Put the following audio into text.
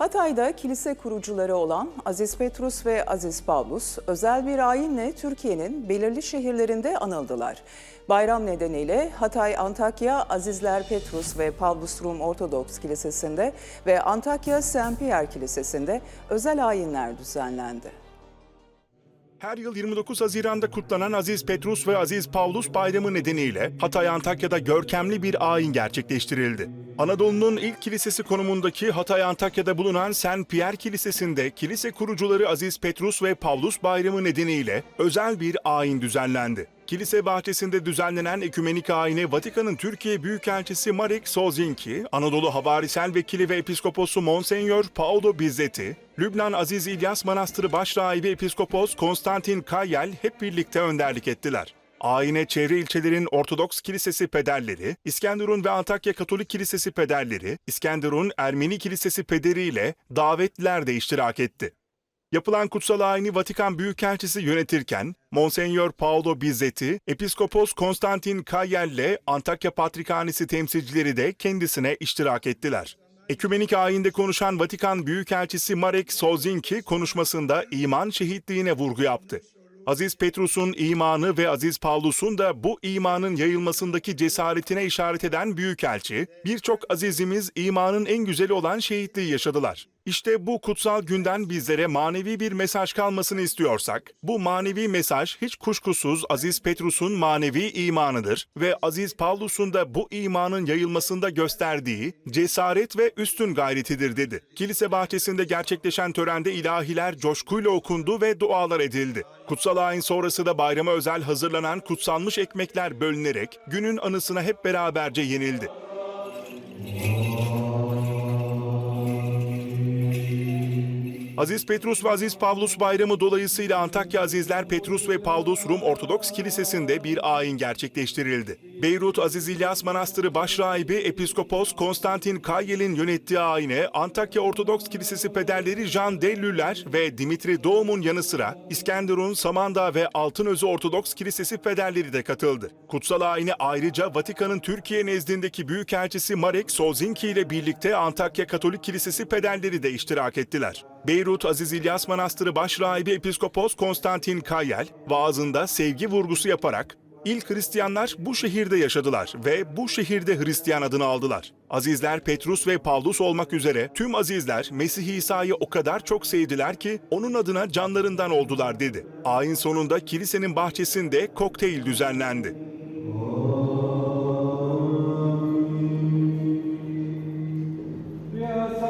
Hatay'da kilise kurucuları olan Aziz Petrus ve Aziz Pavlus özel bir ayinle Türkiye'nin belirli şehirlerinde anıldılar. Bayram nedeniyle Hatay Antakya Azizler Petrus ve Pavlus Rum Ortodoks Kilisesi'nde ve Antakya Saint Pierre Kilisesi'nde özel ayinler düzenlendi. Her yıl 29 Haziran'da kutlanan Aziz Petrus ve Aziz Pavlus bayramı nedeniyle Hatay Antakya'da görkemli bir ayin gerçekleştirildi. Anadolu'nun ilk kilisesi konumundaki Hatay Antakya'da bulunan Saint Pierre Kilisesi'nde kilise kurucuları Aziz Petrus ve Pavlus bayramı nedeniyle özel bir ayin düzenlendi. Kilise bahçesinde düzenlenen ekümenik ayine Vatikan'ın Türkiye Büyükelçisi Marek Sozinki, Anadolu Havarisel Vekili ve Episkoposu Monsenyor Paolo Bizzetti, Lübnan Aziz İlyas Manastırı Başrahibi Episkopos Konstantin Kayel hep birlikte önderlik ettiler. Ayine çevre ilçelerin Ortodoks Kilisesi pederleri, İskenderun ve Antakya Katolik Kilisesi pederleri, İskenderun Ermeni Kilisesi pederi ile davetliler de iştirak etti. Yapılan kutsal ayini Vatikan Büyükelçisi yönetirken, Monsenyor Paolo Bizzetti, Episkopos Konstantin Kayel ile Antakya Patrikhanesi temsilcileri de kendisine iştirak ettiler. Ekümenik ayinde konuşan Vatikan Büyükelçisi Marek Sozinki konuşmasında iman şehitliğine vurgu yaptı. Aziz Petrus'un imanı ve Aziz Pavlus'un da bu imanın yayılmasındaki cesaretine işaret eden Büyükelçi, birçok azizimiz imanın en güzeli olan şehitliği yaşadılar. İşte bu kutsal günden bizlere manevi bir mesaj kalmasını istiyorsak, bu manevi mesaj hiç kuşkusuz Aziz Petrus'un manevi imanıdır ve Aziz Pavlus'un da bu imanın yayılmasında gösterdiği cesaret ve üstün gayretidir dedi. Kilise bahçesinde gerçekleşen törende ilahiler coşkuyla okundu ve dualar edildi. Kutsal ayin sonrası da bayrama özel hazırlanan kutsanmış ekmekler bölünerek günün anısına hep beraberce yenildi. Aziz Petrus ve Aziz Pavlus bayramı dolayısıyla Antakya Azizler Petrus ve Pavlus Rum Ortodoks Kilisesi'nde bir ayin gerçekleştirildi. Beyrut Aziz İlyas Manastırı Başrahibi Episkopos Konstantin Kayel'in yönettiği ayine Antakya Ortodoks Kilisesi pederleri Jean Dellüler ve Dimitri Doğum'un yanı sıra İskenderun, Samandağ ve Altınözü Ortodoks Kilisesi pederleri de katıldı. Kutsal ayine ayrıca Vatikan'ın Türkiye nezdindeki Büyükelçisi Marek Sozinki ile birlikte Antakya Katolik Kilisesi pederleri de iştirak ettiler. Beyrut Aziz İlyas Manastırı Başrahibi Episkopos Konstantin Kayel vaazında sevgi vurgusu yaparak İlk Hristiyanlar bu şehirde yaşadılar ve bu şehirde Hristiyan adını aldılar. Azizler Petrus ve Pavlus olmak üzere tüm azizler Mesih İsa'yı o kadar çok sevdiler ki onun adına canlarından oldular dedi. Ayin sonunda kilisenin bahçesinde kokteyl düzenlendi. Via